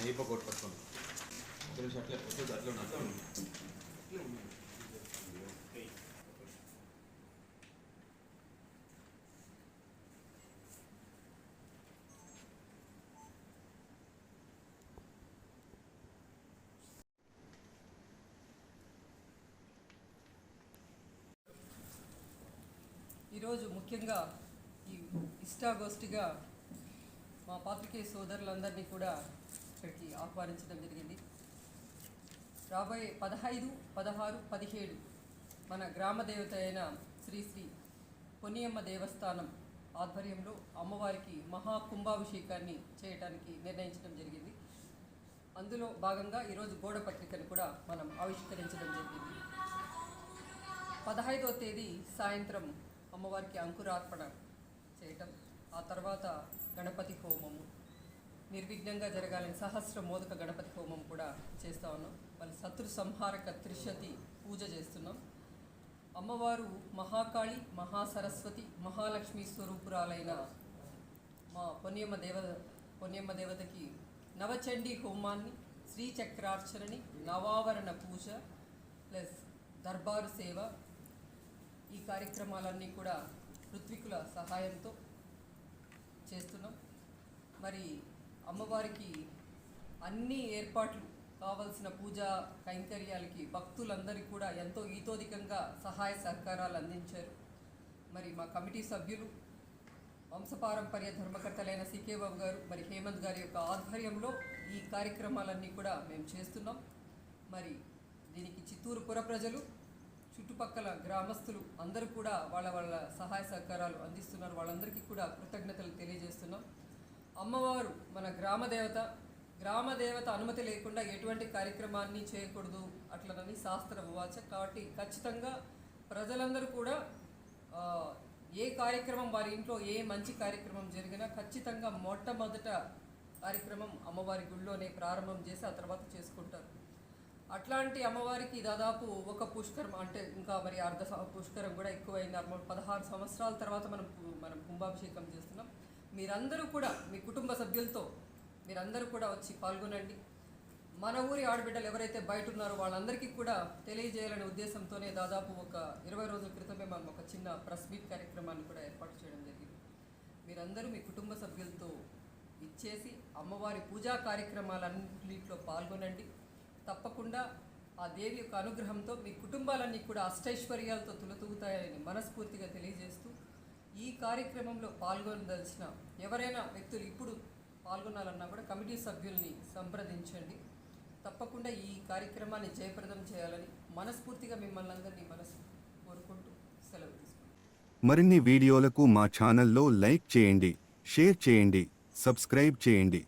అయిపో కొట్టు పట్టుకోండి ఒక నిమిషం అట్లే ఈరోజు ముఖ్యంగా ఈ ఇష్టాగోష్ఠిగా మా పాత్రికేయ సోదరులందరినీ కూడా ఇక్కడికి ఆహ్వానించడం జరిగింది. రాబోయే పదహైదు పదహారు పదిహేడు మన గ్రామ దేవత అయిన శ్రీ శ్రీ పొన్నియమ్మ దేవస్థానం ఆధ్వర్యంలో అమ్మవారికి మహా కుంభాభిషేకాన్ని నిర్ణయించడం జరిగింది. అందులో భాగంగా ఈరోజు గోడ పత్రికను కూడా మనం ఆవిష్కరించడం జరిగింది. పదహైదవ తేదీ సాయంత్రం అమ్మవారికి అంకురార్పణ చేయటం ఆ తర్వాత గణపతి హోమము నిర్విఘ్నంగా జరగాలని సహస్ర మోదక గణపతి హోమం కూడా చేస్తా ఉన్నాం. మళ్ళీ శత్రు సంహారక త్రిశతి పూజ చేస్తున్నాం. అమ్మవారు మహాకాళి మహాసరస్వతి మహాలక్ష్మి స్వరూపురాలైన మా పొన్యమ్మ దేవ పొన్యమ్మ దేవతకి నవచండీ హోమాన్ని శ్రీచక్రార్చనని నవావరణ పూజ ప్లస్ దర్బారు సేవ ఈ కార్యక్రమాలన్నీ కూడా ఋత్వికుల సహాయంతో చేస్తున్నాం. మరి అమ్మవారికి అన్ని ఏర్పాట్లు కావలసిన పూజా కైంకర్యాలకి భక్తులందరికీ కూడా ఎంతో ఈతోధికంగా సహాయ సహకారాలు అందించారు. మరి మా కమిటీ సభ్యులు వంశపారంపర్య ధర్మకర్తలైన సికే బాబు గారు మరి హేమంత్ గారి యొక్క ఆధ్వర్యంలో ఈ కార్యక్రమాలన్నీ కూడా మేము చేస్తున్నాం. మరి దీనికి చిత్తూరు పుర ప్రజలు చుట్టుపక్కల గ్రామస్తులు అందరూ కూడా వాళ్ళ వాళ్ళ సహాయ సహకారాలు అందిస్తున్నారు. వాళ్ళందరికీ కూడా కృతజ్ఞతలు తెలియజేస్తున్నాం. అమ్మవారు మన గ్రామ దేవత గ్రామ దేవత అనుమతి లేకుండా ఎటువంటి కార్యక్రమాన్ని చేయకూడదు అట్లనని శాస్త్ర ఉవాచ కాబట్టి ఖచ్చితంగా ప్రజలందరూ కూడా ఏ కార్యక్రమం వారి ఇంట్లో ఏ మంచి కార్యక్రమం జరిగినా ఖచ్చితంగా మొట్టమొదట కార్యక్రమం అమ్మవారి గుళ్ళోనే ప్రారంభం చేసి ఆ తర్వాత చేసుకుంటారు. అట్లాంటి అమ్మవారికి దాదాపు ఒక పుష్కరం అంటే ఇంకా మరి అర్ధ పుష్కరం కూడా ఎక్కువైంది. పదహారు సంవత్సరాల తర్వాత మనం మనం కుంభాభిషేకం చేస్తున్నాం. మీరందరూ కూడా మీ కుటుంబ సభ్యులతో మీరందరూ కూడా వచ్చి పాల్గొనండి. మన ఊరి ఆడబిడ్డలు ఎవరైతే బయట ఉన్నారో వాళ్ళందరికీ కూడా తెలియజేయాలనే ఉద్దేశంతోనే దాదాపు ఒక ఇరవై రోజుల క్రితమే మనం ఒక చిన్న ప్రెస్ మీట్ కార్యక్రమాన్ని కూడా ఏర్పాటు చేయడం జరిగింది. మీరందరూ మీ కుటుంబ సభ్యులతో ఇచ్చేసి అమ్మవారి పూజా కార్యక్రమాలన్నింటిలో పాల్గొనండి. తప్పకుండా ఆ దేవి యొక్క అనుగ్రహంతో మీ కుటుంబాలన్నీ కూడా అష్టైశ్వర్యాలతో తులతూగుతాయని మనస్ఫూర్తిగా తెలియజేస్తూ ఈ కార్యక్రమంలో పాల్గొనదలిచిన ఎవరైనా వ్యక్తులు ఇప్పుడు పాల్గొనాలన్నా కూడా కమిటీ సభ్యుల్ని సంప్రదించండి. తప్పకుండా ఈ కార్యక్రమాన్ని జయప్రదం చేయాలని మనస్ఫూర్తిగా మిమ్మల్ని అందరినీ మనసు కోరుకుంటూ సెలవు తీసుకుంటాం మరిన్ని వీడియోలకు మా ఛానల్లో లైక్ చేయండి షేర్ చేయండి సబ్స్క్రైబ్ చేయండి.